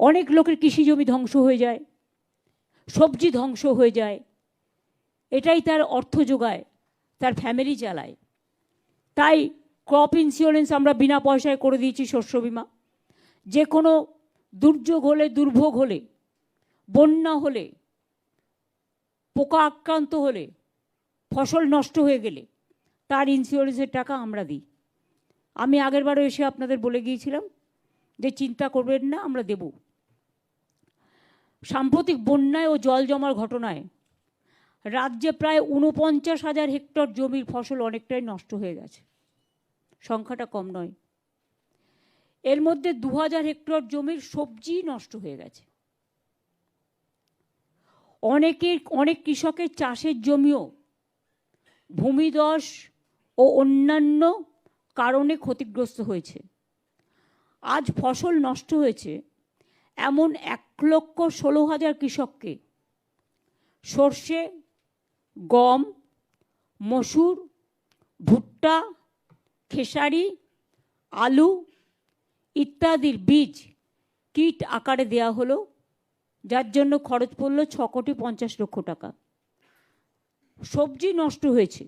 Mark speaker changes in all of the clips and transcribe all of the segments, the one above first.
Speaker 1: অনেক লোকের কৃষি জমি ধ্বংস হয়ে যায়, সবজি ধ্বংস হয়ে যায়। এটাই তার অর্থ যোগায়, তার ফ্যামিলি চালায়। তাই ক্রপ ইন্স্যুরেন্স আমরা বিনা পয়সায় করে দিয়েছি শস্য বিমা। যে কোনো দুর্যোগ হলে, দুর্ভোগ হলে, বন্যা হলে, পোকা আক্রান্ত হলে, ফসল নষ্ট হয়ে গেলে, তার ইন্স্যুরেন্সের টাকা আমরা দিই। আমি আগেরবারও এসে আপনাদের বলে গিয়েছিলাম যে চিন্তা করবেন না, আমরা দেব। সাম্প্রতিক বন্যায় ও জল জমার ঘটনায় রাজ্যে প্রায় ঊনপঞ্চাশ হাজার হেক্টর জমির ফসল অনেকটাই নষ্ট হয়ে গেছে। সংখ্যাটা কম নয়। এর মধ্যে দু হাজার হেক্টর জমির সবজি নষ্ট হয়ে গেছে। অনেকের অনেক কৃষকের চাষের জমিও ভূমিধস ও অন্যান্য কারণে ক্ষতিগ্রস্ত হয়েছে। আজ ফসল নষ্ট হয়েছে এমন এক লক্ষ ষোলো হাজার কৃষককে সর্ষে, গম, মসুর, ভুট্টা, খেসারি, আলু ইত্যাদির বীজ কিট আকারে দেয়া হলো, যার জন্য খরচ পড়ল ছ কোটি পঞ্চাশ লক্ষ টাকা। সবজি নষ্ট হয়েছে।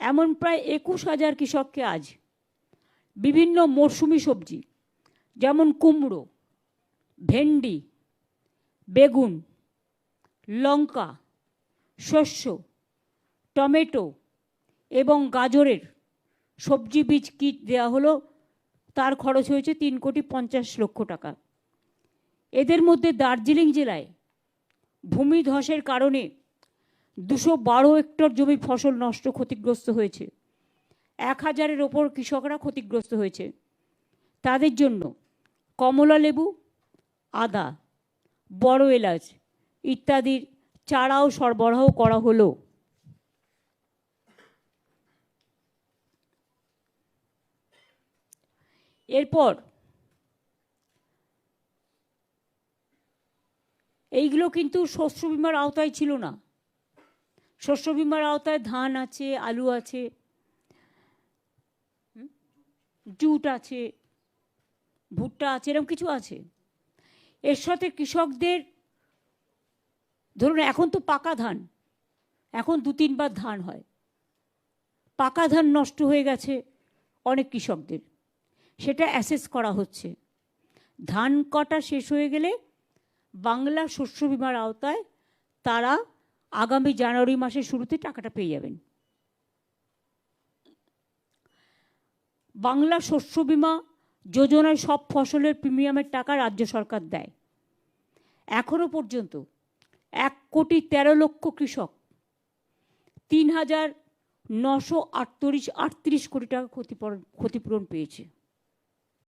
Speaker 1: এমন প্রায় একুশ হাজার কৃষককে আজ বিভিন্ন মরশুমি সবজি, যেমন কুমড়ো ভেন্ডি, বেগুন, লঙ্কা, শস্য, টমেটো এবং গাজরের সবজি বীজ কিট দেওয়া হলো? তার খরচ হয়েছে তিন কোটি পঞ্চাশ লক্ষ টাকা। এদের মধ্যে দার্জিলিং জেলায় ভূমিধসের কারণে দুশো বারো হেক্টর জমি ফসল নষ্ট ক্ষতিগ্রস্ত হয়েছে। এক হাজারের ওপর কৃষকরা ক্ষতিগ্রস্ত হয়েছে। তাদের জন্য কমলা লেবু আদা, বড় এলাচ ইত্যাদির চারাও সরবরাহ করা হলো। এরপর এইগুলো কিন্তু শস্য বিমার আওতায় ছিল না। শস্য বিমার আওতায় ধান আছে, আলু আছে জুট আছে, ভুট্টা আছে, এরকম কিছু আছে। এর সাথে কৃষকদের, ধরুন এখন তো পাকা ধান, এখন দু তিনবার ধান হয়। পাকা ধান নষ্ট হয়ে গেছে অনেক কৃষকদের, সেটা অ্যাসেস করা হচ্ছে। ধান কাটা শেষ হয়ে গেলে বাংলা শস্য বিমার আওতায় তারা আগামী জানুয়ারি মাসের শুরুতে টাকাটা পেয়ে যাবেন। বাংলা শস্য বিমা যোজনায় সব ফসলের প্রিমিয়ামের টাকা রাজ্য সরকার দেয়। এখনও পর্যন্ত এক কোটি তেরো লক্ষ কৃষক তিন হাজার নশো আটত্রিশ আটত্রিশ কোটি টাকা ক্ষতিপূরণ ক্ষতিপূরণ পেয়েছে।